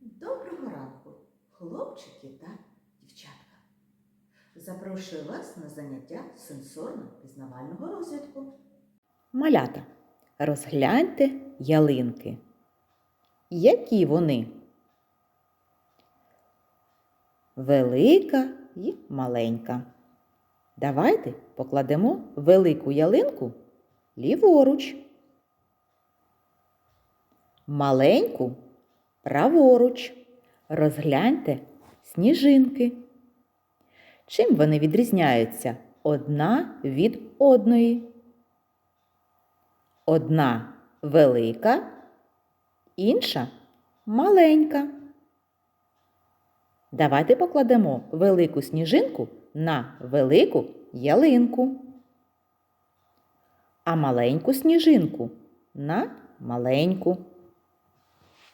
Доброго ранку, хлопчики та дівчатка. Запрошую вас на заняття сенсорно-пізнавального розвитку. Малята, розгляньте ялинки. Які вони? Велика і маленька. Давайте покладемо велику ялинку ліворуч. Маленьку праворуч. Розгляньте сніжинки. Чим вони відрізняються одна від одної? Одна велика, інша маленька. Давайте покладемо велику сніжинку на велику ялинку, а маленьку сніжинку на маленьку.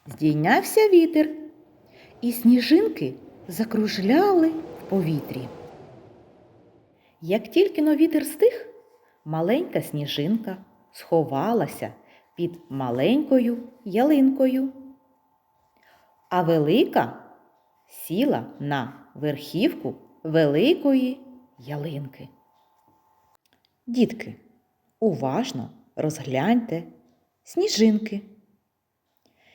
Здійнявся вітер, і сніжинки закружляли в повітрі. Як тільки но вітер стих, маленька сніжинка сховалася під маленькою ялинкою, а велика сіла на верхівку великої ялинки. Дітки, уважно розгляньте сніжинки.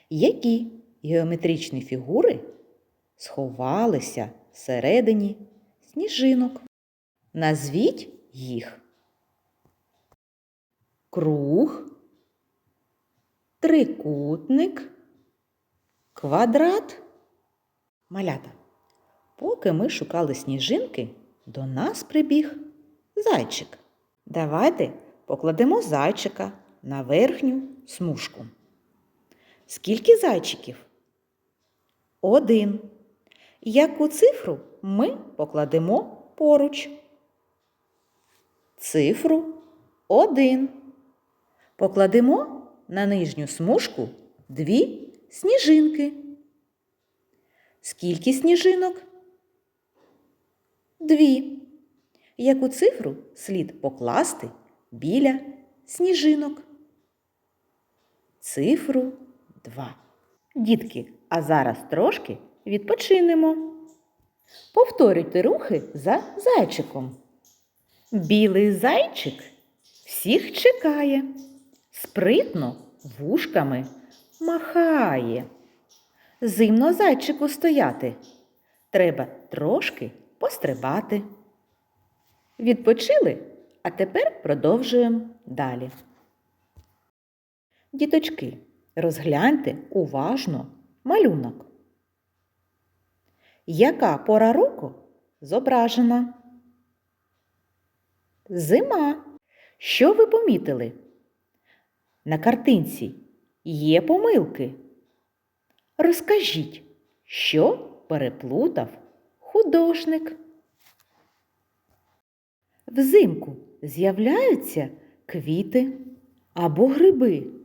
Які геометричні фігури сховалися всередині сніжинок? Назвіть їх. Круг, трикутник, квадрат. Малята. Поки ми шукали сніжинки, до нас прибіг зайчик. Давайте покладемо зайчика на верхню смужку. Скільки зайчиків? Один. Яку цифру ми покладемо поруч? Цифру один. Покладемо на нижню смужку дві сніжинки. Скільки сніжинок? Дві. Яку цифру слід покласти біля сніжинок? Цифру 2. Дітки, а зараз трошки відпочинемо. Повторюйте рухи за зайчиком. Білий зайчик всіх чекає, спритно вушками махає. Зимно зайчику стояти. Треба трошки пострибати. Відпочили, а тепер продовжуємо далі. Діточки, розгляньте уважно малюнок. Яка пора року зображена? Зима. Що ви помітили? На картинці є помилки. Розкажіть, що переплутав художник. Взимку з'являються квіти або гриби.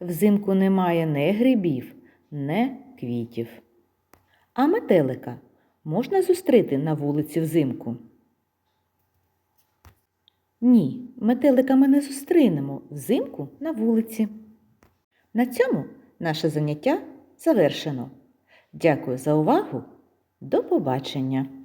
Взимку немає не грибів, не квітів. А метелика можна зустріти на вулиці взимку? Ні, метелика ми не зустрінемо взимку на вулиці. На цьому наше заняття завершено. Дякую за увагу. До побачення!